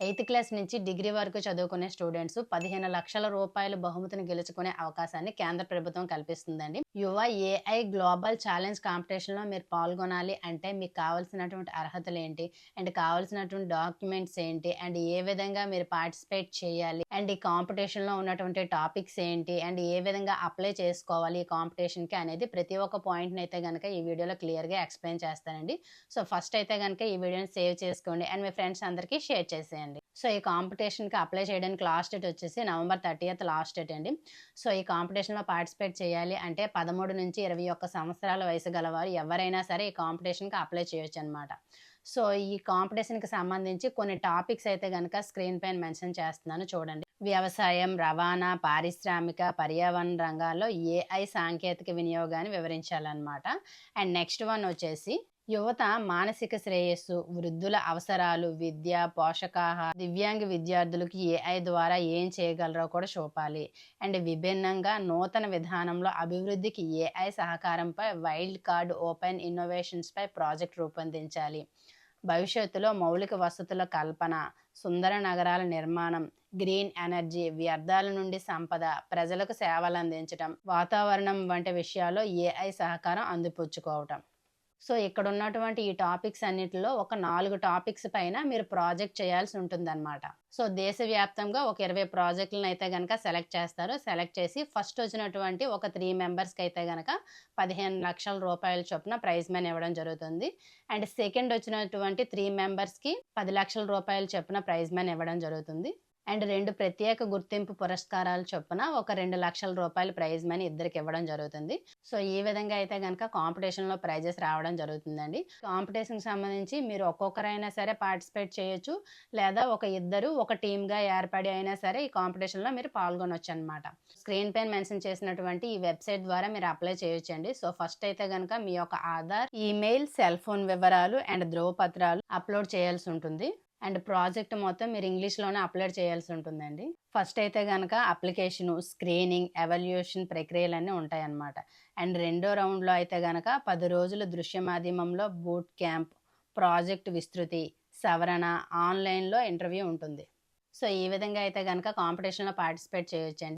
Eighth class నుంచి degree వరకు చదువుకునే స్టూడెంట్స్ పదిహేను లక్షల రూపాయల బహుమతిని గెలుచుకునే అవకాశాన్ని కేంద్ర ప్రభుత్వం కల్పిస్తుందండి. యువ ఏఐ గ్లోబల్ ఛాలెంజ్ కాంపిటీషన్లో మీరు పాల్గొనాలి. అంటే మీకు కావాల్సినటువంటి అర్హతలు ఏంటి? అండ్ కావాల్సినటువంటి డాక్యుమెంట్స్ ఏంటి? అండ్ ఏ విధంగా మీరు పార్టిసిపేట్ చేయాలి? అండ్ ఈ కాంపిటీషన్లో ఉన్నటువంటి టాపిక్స్ ఏంటి? అండ్ ఏ విధంగా అప్లై చేసుకోవాలి ఈ కాంపిటీషన్కి అనేది ప్రతి ఒక్క పాయింట్ని అయితే కనుక ఈ వీడియోలో క్లియర్గా ఎక్స్ప్లెయిన్ చేస్తానండి. సో ఫస్ట్ అయితే కనుక ఈ వీడియోని సేవ్ చేసుకోండి. అండ్ మీ ఫ్రెండ్స్ అందరికీ షేర్ చేసేయండి. సో ఈ కాంపిటీషన్కి అప్లై చేయడానికి లాస్ట్ డేట్ వచ్చేసి నవంబర్ థర్టీయత్ లాస్ట్ డేట్ అండి. సో ఈ కాంపిటీషన్లో పార్టిసిపేట్ చేయాలి అంటే పదమూడు నుంచి ఇరవై ఒక్క సంవత్సరాల వయసు గలవారు ఎవరైనా సరే ఈ కాంపిటీషన్కి అప్లై చేయొచ్చు అనమాట సో ఈ కాంపిటీషన్కి సంబంధించి కొన్ని టాపిక్స్ అయితే కనుక స్క్రీన్ పైన మెన్షన్ చేస్తున్నాను చూడండి. వ్యవసాయం రవాణా పారిశ్రామిక పర్యావరణ రంగాల్లో ఏఐ సాంకేతిక వినియోగాన్ని వివరించాలన్నమాట. అండ్ నెక్స్ట్ వన్ వచ్చేసి యువత మానసిక శ్రేయస్సు వృద్ధుల అవసరాలు విద్య పోషకాహార దివ్యాంగ విద్యార్థులకు ఏఐ ద్వారా ఏం చేయగలరో కూడా చూపాలి. అండ్ విభిన్నంగా నూతన విధానంలో అభివృద్ధికి ఏఐ సహకారంపై వైల్డ్ కార్డ్ ఓపెన్ ఇన్నోవేషన్స్పై ప్రాజెక్ట్ రూపొందించాలి. భవిష్యత్తులో మౌలిక వసతుల కల్పన సుందర నగరాల నిర్మాణం గ్రీన్ ఎనర్జీ వ్యర్థాల నుండి సంపద ప్రజలకు సేవలు అందించడం వాతావరణం వంటి విషయాల్లో ఏఐ సహకారం అందిపుచ్చుకోవటం. సో ఇక్కడ ఉన్నటువంటి ఈ టాపిక్స్ అన్నిటిలో ఒక నాలుగు టాపిక్స్ పైన మీరు ప్రాజెక్ట్ చేయాల్సి ఉంటుందన్నమాట. సో దేశవ్యాప్తంగా ఒక ఇరవై ప్రాజెక్టులను అయితే కనుక సెలెక్ట్ చేస్తారు. సెలెక్ట్ చేసి ఫస్ట్ వచ్చినటువంటి ఒక త్రీ మెంబర్స్కి అయితే కనుక పదిహేను లక్షల రూపాయల చొప్పున ప్రైజ్ మనీ ఇవ్వడం జరుగుతుంది. అండ్ సెకండ్ వచ్చినటువంటి త్రీ మెంబర్స్కి పది లక్షల రూపాయల చొప్పున ప్రైజ్ మనీ ఇవ్వడం జరుగుతుంది. అండ్ రెండు ప్రత్యేక గుర్తింపు పురస్కారాల చొప్పున ఒక రెండు లక్షల రూపాయలు ప్రైజ్ మనీ ఇద్దరికి ఇవ్వడం జరుగుతుంది. సో ఈ విధంగా అయితే కనుక కాంపిటీషన్లో ప్రైజెస్ రావడం జరుగుతుందండి. కాంపిటీషన్కి సంబంధించి మీరు ఒక్కొక్కరైనా సరే పార్టిసిపేట్ చేయొచ్చు. లేదా ఒక ఇద్దరు ఒక టీమ్గా ఏర్పడి అయినా సరే ఈ కాంపిటీషన్లో మీరు పాల్గొనొచ్చు అనమాట స్క్రీన్ పైన మెన్షన్ చేసినటువంటి ఈ వెబ్సైట్ ద్వారా మీరు అప్లై చేయొచ్చండి. సో ఫస్ట్ అయితే కనుక మీ యొక్క ఆధార్ ఈమెయిల్ సెల్ ఫోన్ వివరాలు అండ్ ధ్రువపత్రాలు అప్లోడ్ చేయాల్సి ఉంటుంది. అండ్ ప్రాజెక్ట్ మొత్తం మీరు ఇంగ్లీష్లోనే అప్లోడ్ చేయాల్సి ఉంటుందండి. ఫస్ట్ అయితే కనుక అప్లికేషను స్క్రీనింగ్ ఎవాల్యుయేషన్ ప్రక్రియలన్నీ ఉంటాయన్నమాట. అండ్ రెండో రౌండ్లో అయితే కనుక పది రోజుల దృశ్య మాధ్యమంలో బూట్ క్యాంప్ ప్రాజెక్ట్ విస్తృతి సవరణ ఆన్లైన్లో ఇంటర్వ్యూ ఉంటుంది. సో ఈ విధంగా అయితే కనుక కాంపిటీషన్లో పార్టిసిపేట్ చేయొచ్చండి.